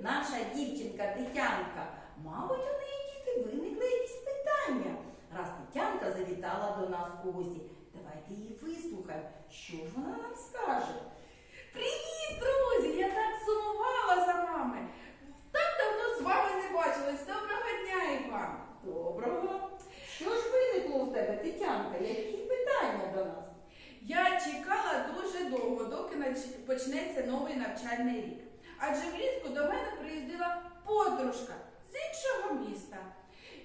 наша дівчинка Тетянка. Мабуть, у неї діти виникли якісь питання. Раз Тетянка завітала до нас у гості, давайте її вислухаємо. Що ж вона нам скаже? Привіт, друзі! Я так сумувала за вами. Так давно з вами не бачилась. Доброго дня і вам. Доброго. Що ж виникло у тебе, Тетянка? Які питання до нас? Я чекала дуже довго, доки почнеться новий навчальний рік. Адже влітку до мене приїздила подружка з іншого міста.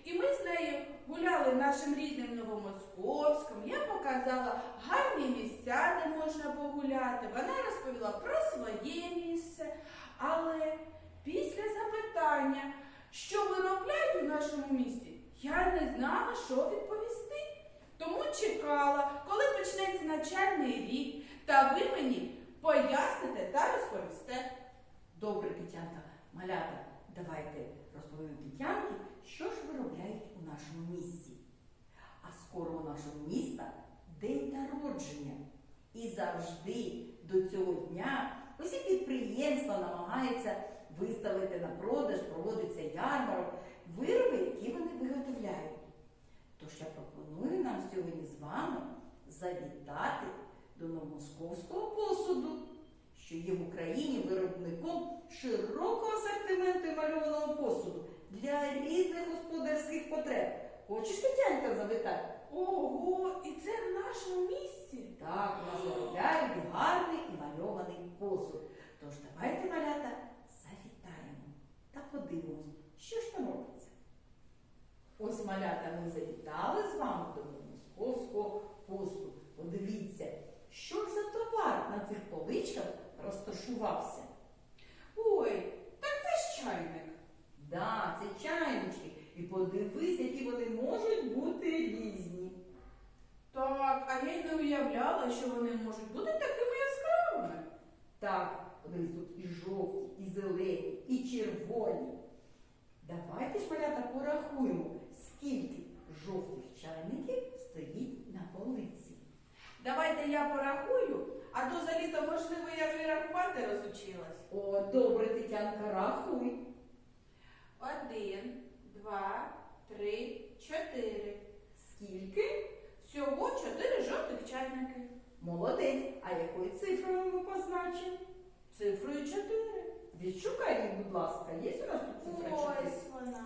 І ми з нею гуляли нашим рідним Новомосковськом. Я показала гарні місця, де можна погуляти. Вона розповіла про своє місце. Але після запитання, що виробляють у нашому місті, я не знала, що відповісти. Тому чекала, коли почнеться навчальний рік, та ви мені поясните та розповісте. Добре, Тетянка, малята, давайте розповім Тетянки, що ж виробляють у нашому місті. А скоро у нашого міста день народження. І завжди до цього дня усі підприємства намагаються виставити на продаж, проводиться ярмарок, вироби, які вони виготовляють. Тож я пропоную нам сьогодні з вами завітати до новомосковського посуду, що є в Україні виробником широкого асортименту емальованого посуду для різних господарських потреб. Хочеш Тетянка завітати? Ого, і це в нашому місті. Так, у нас виробляють гарний і мальований посуд. Тож давайте, малята, завітаємо та подивимось, що ж там робиться. Ось малята ми завітали з вами до московського посуду. Подивіться, що ж за товар на цих поличках розташувався. Ой, так це ж чайник. Да, це чайнички. І подивись, які вони можуть бути різні. Так, а я й не уявляла, що вони можуть бути такими яскравими. Так, вони тут і жовті, і зелені, і червоні. Давайте ж, малята, порахуємо, скільки жовтих чайників стоїть на полиці. Давайте я порахую, а то за літо, можливо, я вже рахувати розучилась. Тетянка, рахуй. Один, два, три, чотири. Скільки? Всього чотири жовтих чайники. Молодець. А якою цифрою ми позначимо? Цифрою чотири. Відшукай їх, будь ласка, є у нас тут цифра 4? Ось вона.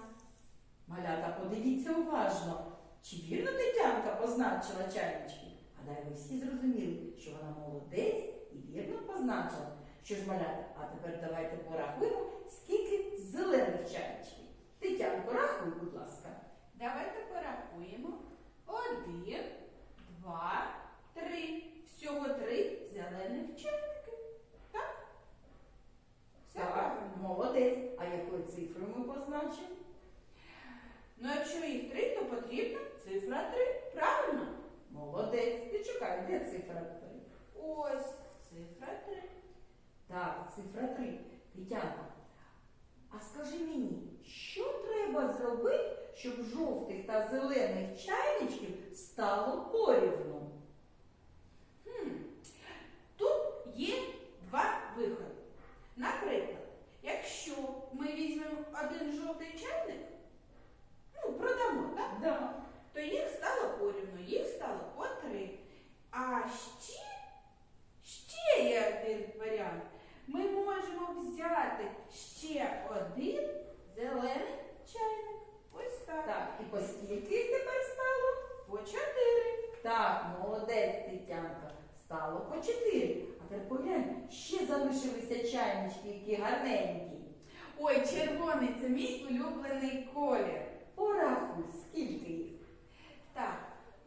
Малята, подивіться уважно. Чи вірно Тетянка позначила чайнички? Гадаю, ви всі зрозуміли, що вона молодець і вірно позначила. Що ж, малята, а тепер давайте порахуємо, скільки зелених чайничків. Тетянко, рахуй, будь ласка. Давайте порахуємо. Один, два, три. Всього три зелених чайники. Так? Все Так, правильно. молодець. А якою цифрою ми позначимо? Ну, якщо їх три, то потрібна цифра три. Правильно? Молодець. Відшукай, де цифра 3? Ось цифра три. Так, цифра 3. Тетянко, а скажи мені, що треба зробити, щоб жовтих та зелених чайничків стало порівну? Хм. Тут є два виходи. Наприклад, якщо ми візьмемо один жовтий чайник, ну, продамо, так? Да. то їх стало порівну, їх стало по три. А ще, ще є один варіант. Ми можемо взяти ще один зелений чайник. Ось так. Так, і по скільки їх тепер стало? По чотири. Так, молодець, Тетянка. Стало по 4. А тепер поглянь, ще залишилися чайнички, які гарненькі. Ой, червоний це мій улюблений колір. Порахуй, скільки їх. Так,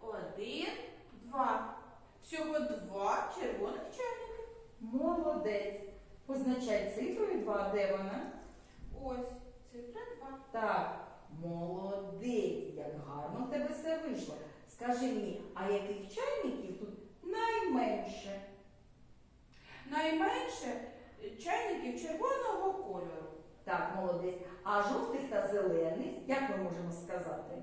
один, два. Всього два червоних чайники. Молодець. Позначай цифрою 2, де вона? Ось, цифра два. Так, молодець, як гарно в тебе все вийшло. Скажи мені, а яких чайників тут найменше? Найменше чайників червоного кольору. Так, молодець. А жовтих та зелених, як ми можемо сказати?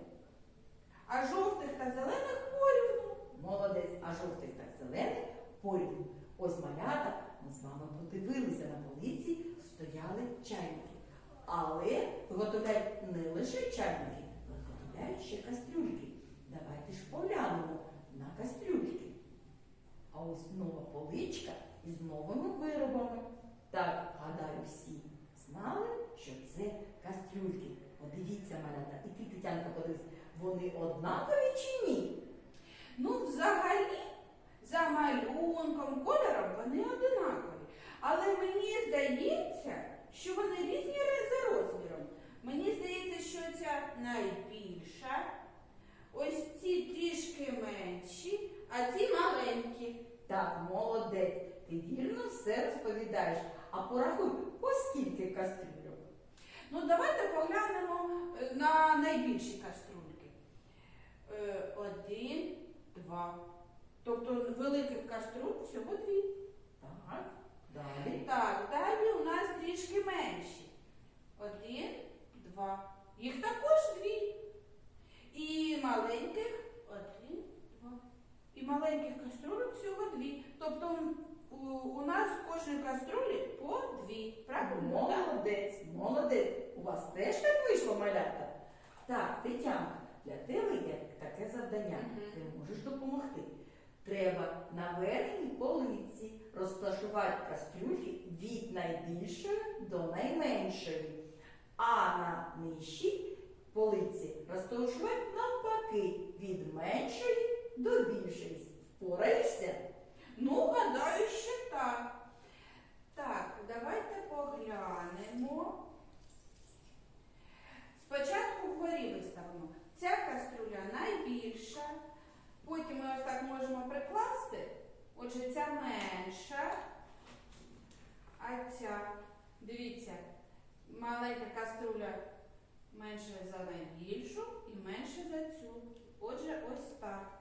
А жовтих та зелених порівну. Молодець, а жовтих та зелених порівну. Ось малята, ми з вами подивилися на полиці, стояли чайники. Але виготовляють не лише чайники, виготовляють ще кастрюльки. Давайте ж поглянемо на кастрюльки. А ось нова поличка із новими виробами. Так, гадаю, всі знали, що це кастрюльки. Подивіться, малята, і ти, Тетянка, подивись, вони однакові чи ні? Ну, взагалі, за малюнком, кольором вони одинакові. Але мені здається, що вони різні за розміром. Мені здається, що ця найбільша, ось ці трішки менші, а ці маленькі. Так, молодець, ти вірно все розповідаєш. А порахуй, по скільки кастрюльок? Ну, давайте поглянемо е, на найбільші каструльки. Е, Один, два. Тобто великих каструль всього дві. Так, далі. Так, далі у нас трішки менші. Один, два. Їх також дві. І маленьких один, два. І маленьких каструлек всього дві. Тобто у, нас в кожній каструлі по дві. Правильно? Молодець, молодець. У вас теж так вийшло, малята? Так, Тетянка, для тебе є таке завдання. Ти можеш допомогти. Треба на верхній полиці розташувати кастрюльки від найбільшої до найменшої. А на нижчій полиці розташувати навпаки від меншої до більшої. Впораєшся? Ну, гадаю, що так. Так, давайте поглянемо. Спочатку вгорі виставимо. Ця каструля найбільша. Потім ми ось так можемо прикласти. Отже, ця менша. А ця, дивіться, маленька каструля менша за найбільшу і менша за цю. Отже, ось так.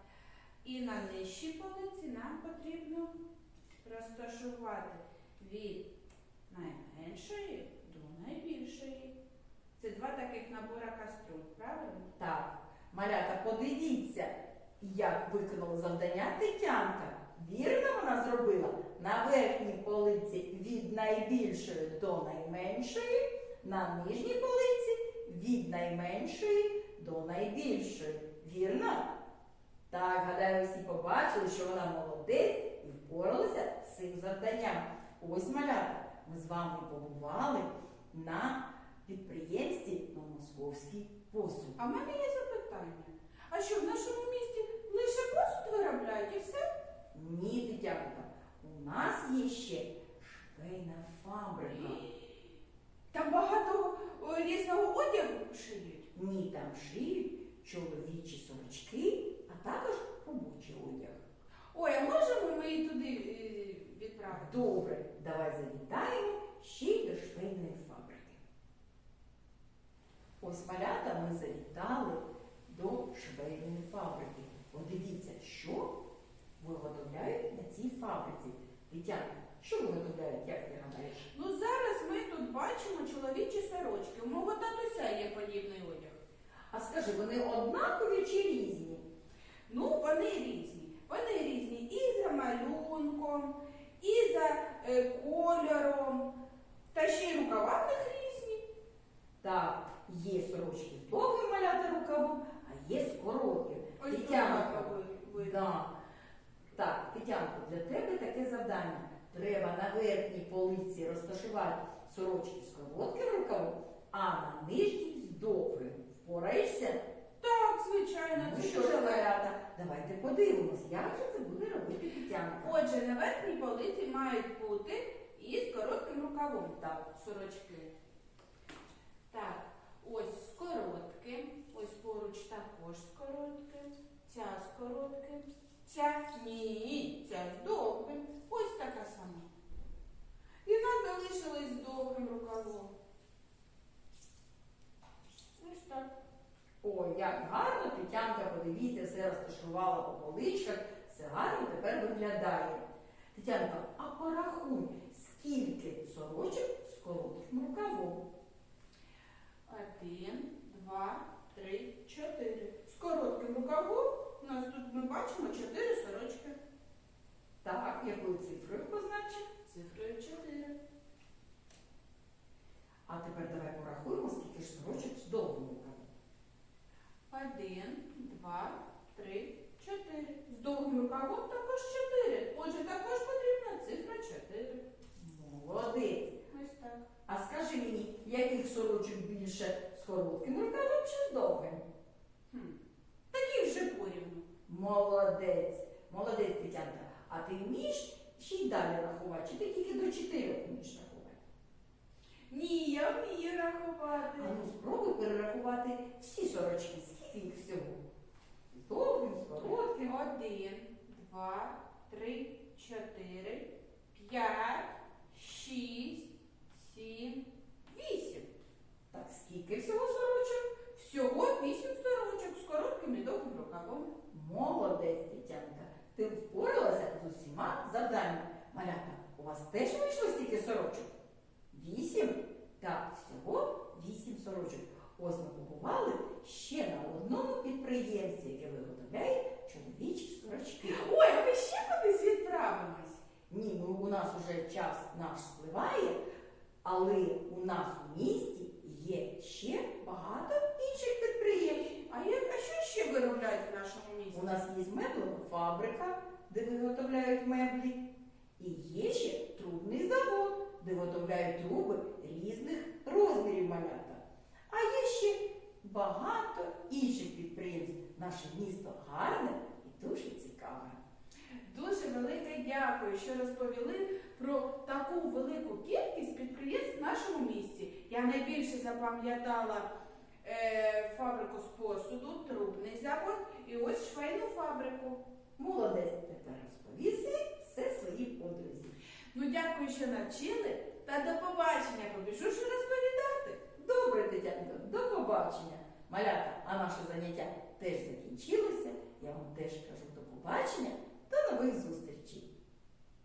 І на нижчій полиці нам потрібно розташувати від найменшої до найбільшої. Це два таких набора каструль, правильно? Так, малята, подивіться, як виконала завдання Тетянка. Вірно вона зробила на верхній полиці від найбільшої до найменшої, на нижній полиці від найменшої до найбільшої. Вірно? Так, гадаю, всі побачили, що вона молодець і впоралася з цим завданням. Ось малята, ми з вами побували на підприємстві на московський посуд. А в мене є запитання. А що в нашому місті лише посуд виробляють і все? Ні, дитятка, у нас є ще швейна фабрика. Там багато різного одягу шиють. Ні, там шиють чоловічі сорочки, також робочий одяг. Ой, а можемо ми і туди е, відправити? Добре, давай завітаємо ще й до швейної фабрики. Ось малята ми завітали до швейної фабрики. Подивіться, що виготовляють на цій фабриці. Тетяна, що виготовляють, як ти гадаєш? Ну зараз ми тут бачимо чоловічі сорочки. У мого татуся є подібний одяг. А скажи, вони однакові чи різні? Ну, вони різні. Вони різні і за малюнком, і за е, кольором, та ще й рукава в них різні. Так, є сорочки з довгим малята рукавом, а є з коротким. Ось Тетянка, так ви- Да. Так, Тетянко, для тебе таке завдання. Треба на верхній полиці розташувати сорочки з коротким рукавом, а на нижній з довгим. Впораєшся? Так, звичайно, Ну це що ж, добре. малята, давайте подивимось, як же це буде робити Тетянка. Отже, на верхній полиці мають бути із коротким рукавом. Так, сорочки. Так, ось з коротким, ось поруч також з коротким, ця з коротким, ця ні, ця з довгим. Ось така сама. І в нас залишилась з довгим рукавом. Ось так. Ой, як гарно Тетянка, подивіться, все розташувала по поличках, все гарно тепер виглядає. Тетянка, а порахуй, скільки сорочок з коротким рукавом? Один, два, три, чотири. З коротким рукавом у нас тут ми бачимо чотири сорочки. Так, якою цифрою позначив? Цифрою чотири. А тепер давай порахуємо. скільки ж сорочок рукавом один, два, три, чотири. З довгим рукавом також чотири. Отже, також потрібна цифра чотири. Молодець. Ось так. А скажи мені, яких сорочок більше з коротким рукавом ну, чи з довгим? Хм. Такі вже порівну. Молодець. Молодець, Тетянка. А ти вмієш ще й далі рахувати? Чи ти тільки до чотирьох вмієш рахувати? Ні, я вмію рахувати. А ну спробуй перерахувати всі сорочки. Скільки їх всього? З довгим, з коротким. Один, два, три, чотири, п'ять, шість, сім, вісім. Так, скільки всього сорочок? Всього вісім сорочок з коротким і довгим рукавом. Молодець, Тетянка. Ти впоралася з усіма завданнями. Малята, у вас теж вийшло стільки сорочок? Вісім? Так, всього вісім сорочок. Ось ми побували ще на одному підприємстві, яке виготовляє чоловічі сорочки. Ой, а ми ще кудись відправимось. Ні, ну у нас уже час наш спливає, але у нас у місті є ще багато інших підприємств. А, як, а що ще виробляють в нашому місті? У нас є меблева фабрика, де виготовляють меблі, і є ще трубний завод, де виготовляють труби різних розмірів малята. А є ще багато інших підприємств. Наше місто гарне і дуже цікаве. Дуже велике дякую, що розповіли про таку велику кількість підприємств в нашому місті. Я найбільше запам'ятала е, фабрику з посуду, трубний завод і ось швейну фабрику. Молодець тепер розповіси все своїй подрузі. Ну дякую, що навчили. Та до побачення побіжу ж розповідати. Добре, Тетянко, до побачення. Малята, а наше заняття теж закінчилося. Я вам теж кажу до побачення, до нових зустрічей.